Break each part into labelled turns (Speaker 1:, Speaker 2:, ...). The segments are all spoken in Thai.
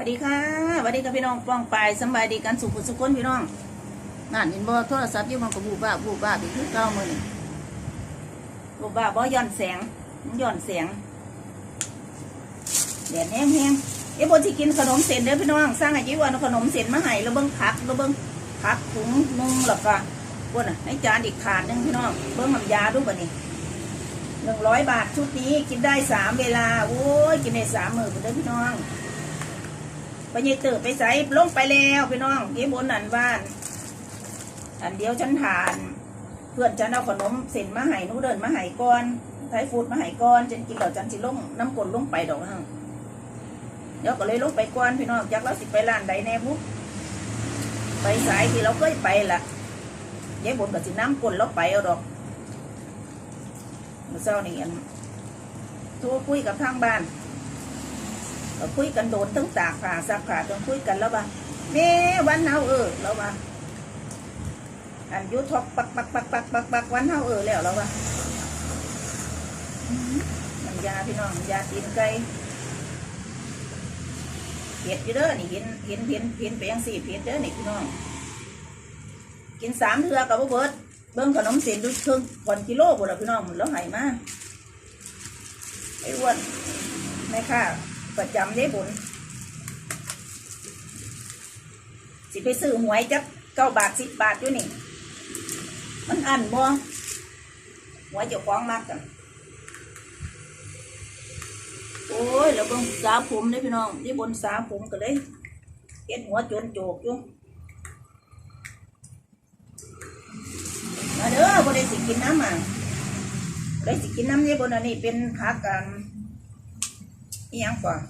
Speaker 1: วัสดีค่ะสวัสดีค่ะพี่น้องป้องไปสบายดีกันสุขสุขคนพี่น้องนั่นเห็นบ่โทรศัพท์อยู่มันก็บูบ้าบูบ้าอีกคือเก้ามือนี่บูบ้าบ่ย้อนแสงย้อนแสงแดดแห้งแห้งๆเอ้บนที่กินขนมเส้นเด้อพี่น้องสร้างไอ้จีวันขนมเส้นมาให้แล้วเบิ้งผักแล้วเบิ้งผักถุงนึงแล้วก็บนน่ะในจานอีกถาดหนึงพี่น้องเบิ้งน้ำยาดูบ่นี่หนึ่งร้อยบาทชุดนี้กินได้สามเวลาโอ้ยกินได้สามมื้อพุ่นเด้อพี่น้อง ไปยีตื่นไปใส่ลงไปแล้วพี่น้องยี่บนนันบ้าน อันเดียวฉันทาน เพื่อนฉันเอาขนมเส้นมาให้นูเดินมาให้ก่อนไทยฟูดมาให้ก่อนฉันกินแล้วฉันสิลงน้ำกลนลงไปดอกฮะเดี๋ยวก็เลยลงไปก่อนพี่น้องจากเราสิไปร้านใดแน่บุ๊ไปสายที่เราเคยไปละยายบนกับสิน้ำกลนเราไปเอาดอกเมื่อเช้านี่อันโทรคุยกับทางบ้าน คุยกันโดนตั้งตากผ่าซักผ่าจนคุยกันแล้วว่าแม่วันเฮาเออแล้วว่าอันยุทอกปักปักปักปักปักปักวันเฮาเออแล้วแล้วว่าอื้อหือมันยาพี่น้องยาตีนไก่เผ็ดอยู่เด้อนี่เห็นเห็นเห็นเห็นไปยังสี่เผ็ดเด้อนี่พี่น้อง กินสามเทือกับเบิร์ดเบิ่งขนมเส้นดูครึ่งก่อนกิโลบ่ล่พี่น้องแล้วให้มาไอ้อ้วนแม่ค่ะ ประจำได้บุญสิไปซื้อหวยจักเก้าบาทสิบบาทอยู่นี่ มันอันบ่หวยเจ้าของมากกันโอ้ยแล้วเบิ่งสาผมเด้อพี่น้องที่บนสาผมก็เลยเห็นหัวโจนโจกอยู่มาเด้อบ่ได้สิกินน้ำอะได้สิกินน้ำนี่บนอันนี้เป็นผักกัน อียังก่อน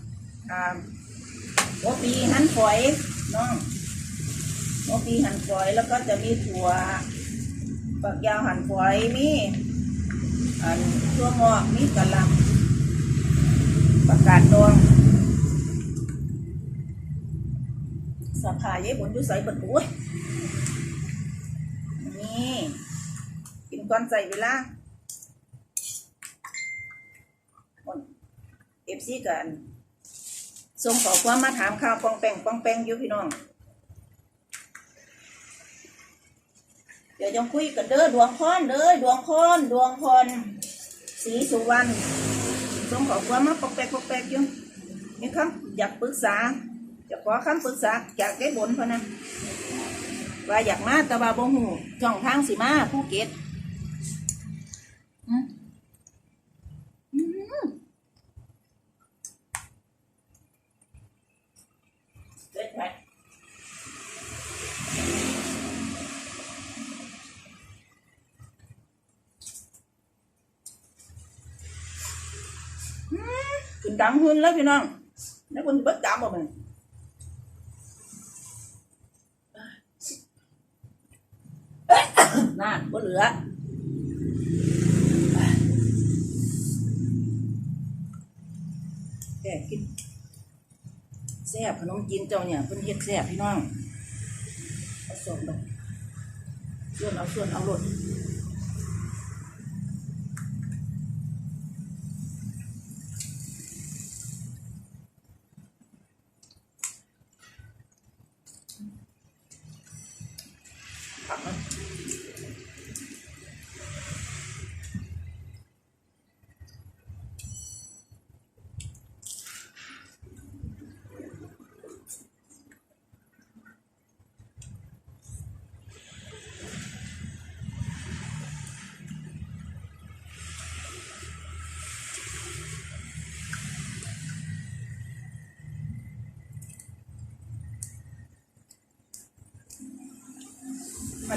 Speaker 1: อ่าหัวปีหั่นฝอยน้องหัวปีหั่นฝอยแล้วก็จะมีถั่วฝักยาวหั่นฝอยมีอันถั่วงอกมีกะหล่ำประกาศดองสะพายยายบนอยู่ใส่บนตัวนี่กินก่อนใส่เวลา เอฟซีกันส่งขอความมาถามข่าวปองแปงปองแปงอยู่พี่น้อง เดี๋ยวจะคุยกันเด้อดวงพรเด้อดวงพรดวงพรสีสุวรรณส่งขอความมาปองแปงปองแปงอยู่มีคำอยากปรึกษาจะขอคำปรึกษาจากแก้บนพราะนะว่าอยากมาแต่ว่าบ่หูช่องทางสิมาภูเก็ตอืมอืม เด็ดไปอืม ขึ้นดังขึ้นแล้วพี่น้องแล้วคนเบิดดำบ่มันนั่นบ่เหลือแกกินแซ่บขนมจีนเจ้าเนี่ยเพิ่นเฮ็ดแซ่บพี่น้องเอาส่วนไปส่วนเอาส่วนเอารถผั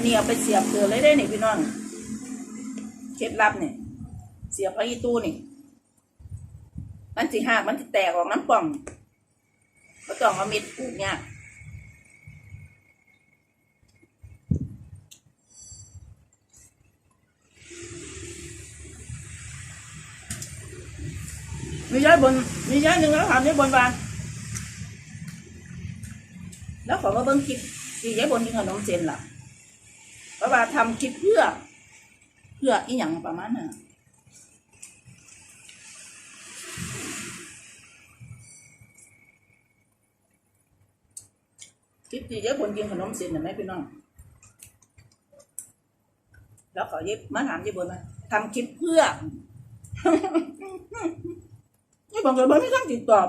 Speaker 1: นนี้เอาไปเสียบเกลือเลยได้นี่พี่น้องเคล็ดลับเนี่ยเสียบเอาอีตู้นี่มันสิหักมันสิแตกออกน้ำป่องก็ต้องเอาเม็ดปูกเนี่ยมีย้ายบนมีย้ายหนึ่งแล้วถามนี่บนวานแล้วขอมาเบิ้งคลิปที่ย้ายบนกินขนมเส้นล่ะ พระว่าทำคลิปเพื่อ เพื่ออีหยังประมาณนั้นน่ะคลิปที่เยอะคนกินขนมเส้นเห็นไหมพี่น้อง แล้วขอเย็บมาถามเย็บบนมาทำคลิปเพื่อ นี่บอกเลยว่าไม่ต้องติดตอบ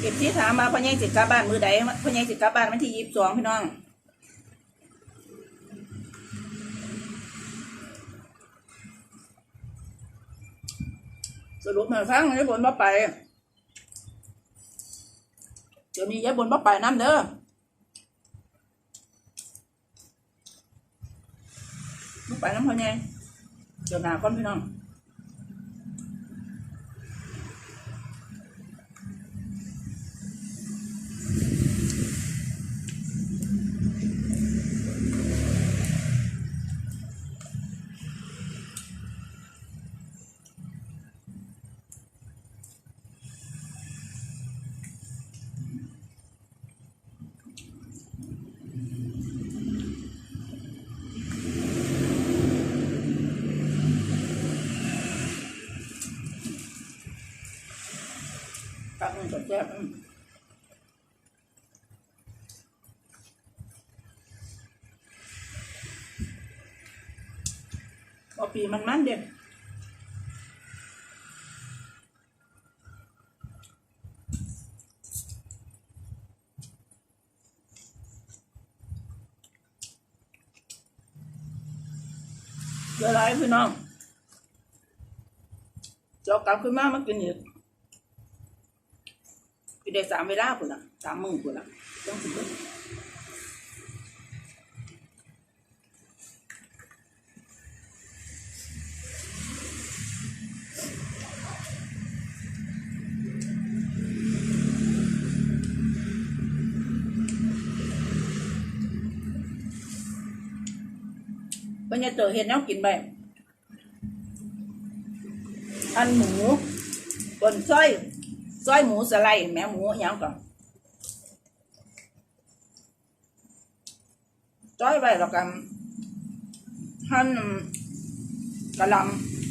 Speaker 1: เก็บที่ถามมาพ่อใหญ่สิกลับบ้านมือใดพ่อใหญ่สิกลับบ้านวันที่ยี่สิบสองพี่น้องสรุปมาฟังยายบนบ่ไปเดี๋ยวนี้ยายบนบ่ไปน้ำเด้อบ่ไปน้ำพ่อใหญ่เดี๋ยวหนาก่อนพี่น้อง ซ่บอืมพอปีมันมันเด็ดเดี๋ยวไรพี่น้องเจ้ากลับขึ้นมามากินอีก พี่ได้สามเวลาพุ่นละสามมื้อพุ่นละต้องสิบเป็นยังเจอเห็นแนวกินไปอันหมูบนซอย ซอยหมูสไลด์แม่หมูอิหยังก่อนซอยไปแล้วกันหั่นกระล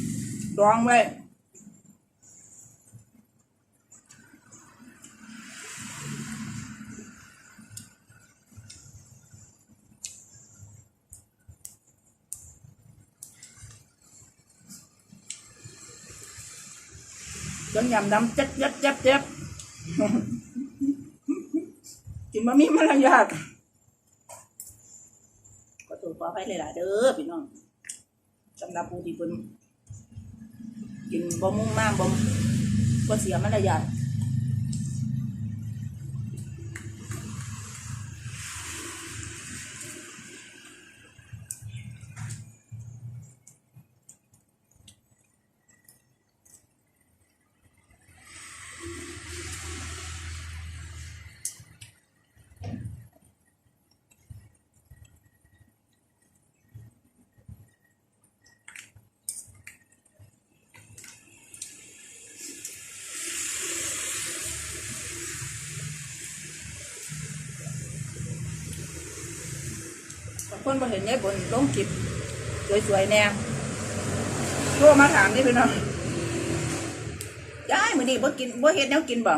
Speaker 1: ำดองไว้ ยำดำเจ็บเจ็บเจ็บเจ็บกินบะหมี่มารยาทก็ตัวขอไปเลยล่ะเด้อพี่น้องสำหรับผู้ที่เป็นกินบะมุ่งมากบะก็เสียมารยาท บ่เห็นยายบนลงคลิปสวยๆแน่โทรมาถามนี่พี่น้องยายมื้อนี้บ่กินบ่เฮ็ดแนวกินบ่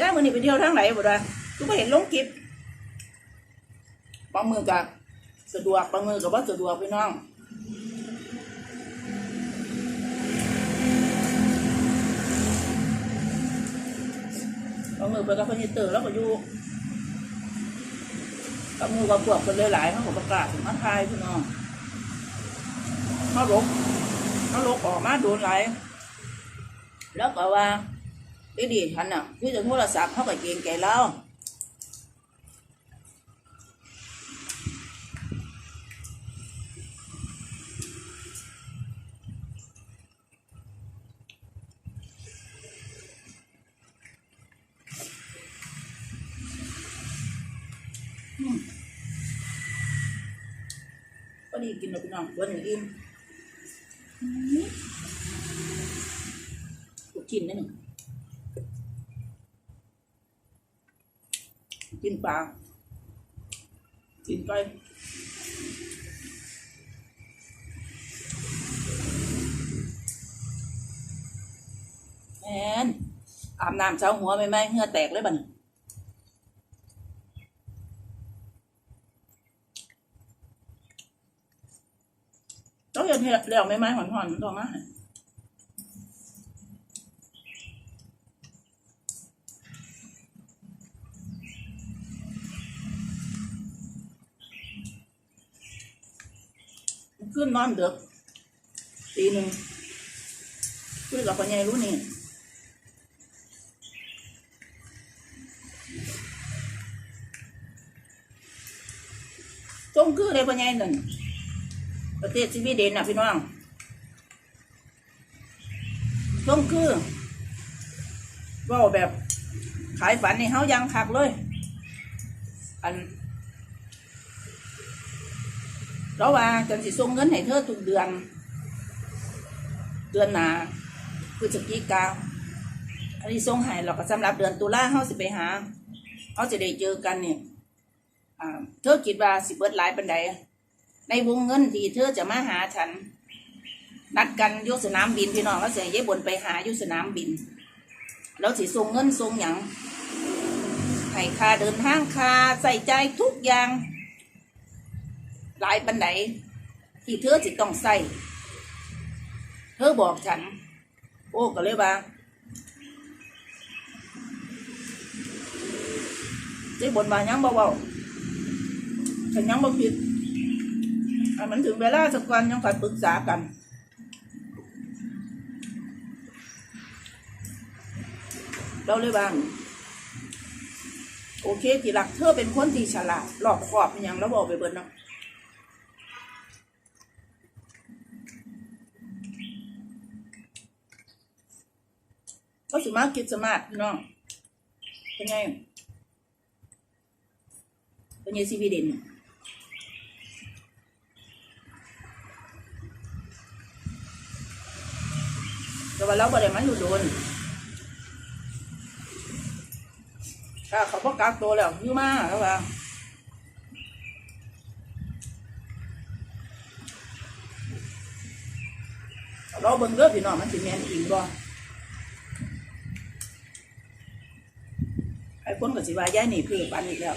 Speaker 1: ยายมื้อนี้ไปเที่ยวทางไหนบ่ได้กูบ่เห็นลงคลิปบางมือก็สะดวกบางมือก็บ่สะดวกพี่น้องบางมือไปกับพญเตอร์แล้วก็อยู่ กับหมูกับพวกคนหลายๆเขาก็ประกาศถึงมาทายพี่น้องเขาลกเขาลกออกมาโดนหลายแล้วก็ว่าดีดีฉันน่ะคือจะโทรศัพท์เขาก็เกรงใจเรา ดีกินแล้วพี่น้องวันนี้อิ่มกูกินนิดหนึ่งกินปลากินไปแอนอาบน้ำเช้าหัวไหมไหมเหงื่อแตกเลยบัดนต้อง เห็นเหลี่ยวไหมไหมหอนหอนตัวมาให้ขึ้นนอนเดือกตีหนึ่งคุยกับปัญญารู้นี่จงคือเลยปัญญาหนึ่ง ประเทศสวีเดนน่ะพี่น้องจงคือว่าแบบขายฝันในเฮายังคักเลย อันเราว่าจันสิส่งเงินให้เธอทุกเดือน เดือนหนาพฤศจิกาอันนี้ส่งให้เราก็สำหรับเดือนตุลาเฮาสิไปหาเฮาจะได้เจอกันเนี่ยเธอคิดว่าสิเบิดหลายปันใด ในวงเงินที่เธอจะมาหาฉัน นัดกันยุสนามบินพี่น้องแล้วเสียยายบนไปหายุสนามบิน แล้วสิส่งเงินส่งอย่างให้ค่าเดินทางค่าใส่ใจทุกอย่าง หลายปันใดที่เธอสิต้องใส่เธอบอกฉัน โอ้ก็เลยว่าเจ๊บนมายังเบาๆฉันยังบ่ผิด อะมันถึงเวลาสักวันยังค่อยปรึกษากันเราเลยบางโอเคที่รักเธอเป็นคนที่ฉลาดรอบคอบเป็นหยังเราบอกไปเบิดเนาะก็สมาคิดสมาธิพี่น้องเป็นไงเป็นไงซีวีเด่น แต่ว่าเราบ่ได้มาอยู่โดนถ้าเขาประกาศตัวแล้วอยู่มาแล้วว่าเราเบิ่งเด้อพี่น้องมันสิแม่นจริงบ่ไอ้คนก็สิว่าย้ายหนีเพื่อปันอีกแล้ว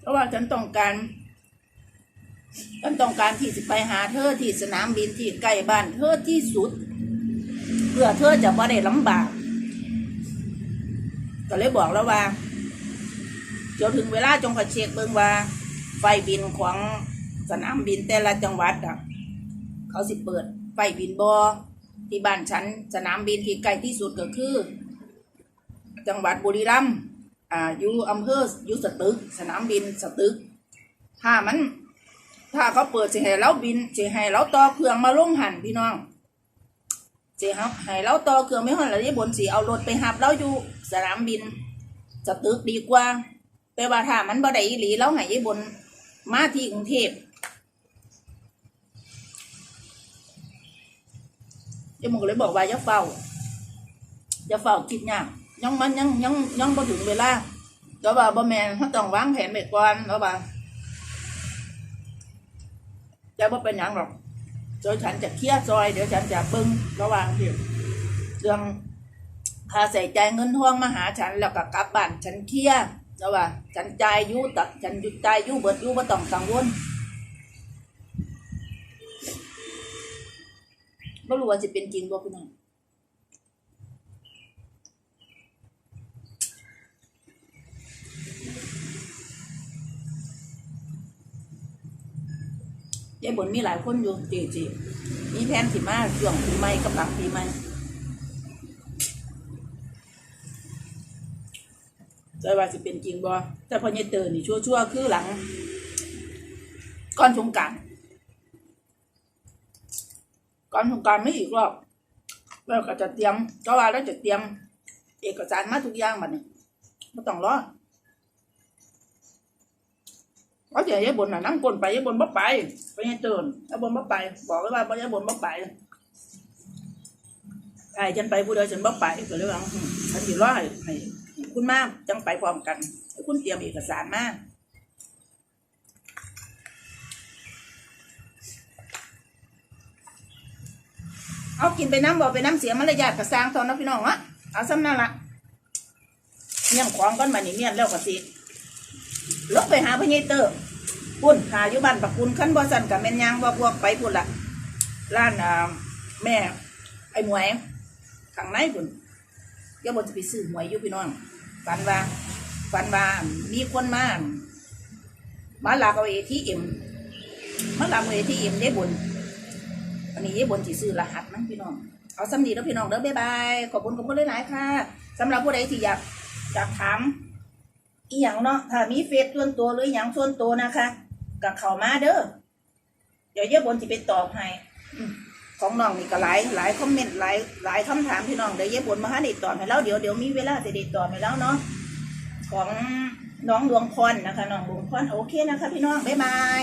Speaker 1: เพราะว่า ฉันต้องการฉันต้องการที่จะไปหาเธอที่สนามบินที่ใกล้บ้านเธอที่สุด เพื่อเธอจะไม่ได้ลำบาก ก็เลยบอกแล้วว่าเดี๋ยวถึงเวลาจงกระเช็คเบิ่งว่า ไฟบินของสนามบินแต่ละจังหวัดอะเขาสิเปิดไฟบินบอที่บ้านฉัน สนามบินที่ใกล้ที่สุดก็คือ จังหวัดบุรีรัมย์ อ่าอยู่อำเภออยู่สตึก สนามบินสตึก ถ้ามัน ถ้าเขาเปิดสิให้เราบินสิให้เราต่อเครื่องมาลงหันพี่น้องสิครับให้เราต่อเครื่องไม่หันแล้วที่บนสีเอารถไปหับเราอยู่สนามบินสตึกดีกว่าแต่ว่าถ้ามันบ่ได้อีหลีเราให้ยี่บนมาที่กรุงเทพยายหมูก็เลยบอกว่าอย่าเฝ้าอย่าเฝ้าคิดยาก ยังมันยังยังยังบ่ถึงเวลาแล้วว่าบ่แมนเขาต้องวางแผนไปก่อนแล้วว่าจะบ่เป็นหยังหรอกเดี๋ยวฉันจะเคลียร์ซอย เดี๋ยวฉันจะเบิ่งระหว่างที่เรื่องค่าใส่ใจเงินทองมาหาฉันแล้วก็กลับบ้านฉันเคลียร์แล้วว่า ฉันจ่ายยู่ตัดฉันหยุดจ่ายยู่เบิดยู่บ่ต้องกังวลบ่รู้ว่าสิเป็นจริงบ่พี่น้อง ยายบนมีหลายคนอยู่จีจีมีแผนสิมาช่วงปีใหม่กับหลังปีใหม่แต่ว่าสิเป็นจริงบ่แต่พอเนี่ยเตือนนี่ชั่วๆคือหลังก่อนสงกรารก่อนสงกรารไม่อีกรอบแล้วก็จะเตรียมก็ว่าแล้วจะเตรียม เอกสารมาทุกอย่างบัดนี้ไม่ต้องรอ เพราเดี๋ยยายบนน่ะนั่งกลนไปยายบนบ่ไปไปยังเตือนยายบนบ่ไป บอกเลยว่าบ่ยายบนบ่ไปไอ้ฉันไปผู้เดียวฉันบ่ไปก็เลยว่าอืมฉันอยู่รอให้ให้คุณมาจังไปพร้อมกันคุณเตรียมเอกสารมาเอากินไปน้ำบอกไปน้ำเสียมารยาทกระซางตอนนะพี่น้องอะเอาซ้ำนั่นละเมี่ยของก้อนมานี่เมี่ยแล้วก็สิ ลงไปหาพญเตอร์ปุ่นหาอยู่บ้านปักคุณขั้นบ่สันกับแม่นยางบ่พวกไปปุ่นละร้านแม่ไอ้หมวยข้างในปุ่นเดี๋ยวบนจะไปซื้อหมวยอยู่พี่น้องฝันว่าฝันว่ามีคนมามาหลักเอาเอทีเอ็มมาหลักเอาเอทีเอ็มได้บุญอันนี้ยายบนสีซื้อรหัสนะพี่น้องเอาสำนีแล้วพี่น้องเด้อบ๊ายบายขอบคุณขอบคุณหลายๆค่ะสำหรับผู้ใดที่อยากอยากถาม อีหยังเนาะถ้ามีเฟซส่วนตัวหรืออหยังส่วนตัวนะคะกับเข้ามาเด้อเดี๋ยวเยายบนจะไปตอบให้ของน้องนี่ก็หลายหลายคอมเมนต์หลายหลายคำถามพี่น้องเดี๋ยวเยายบนมาให้ได้ตอบให้แล้วเดี๋ยวเดี๋ยวมีเวลาจะได้ตอบให้แล้วเนาะของน้องดวงพรนะคะน้องดวงพรโอเคนะคะ พี่น้องบ๊ายบาย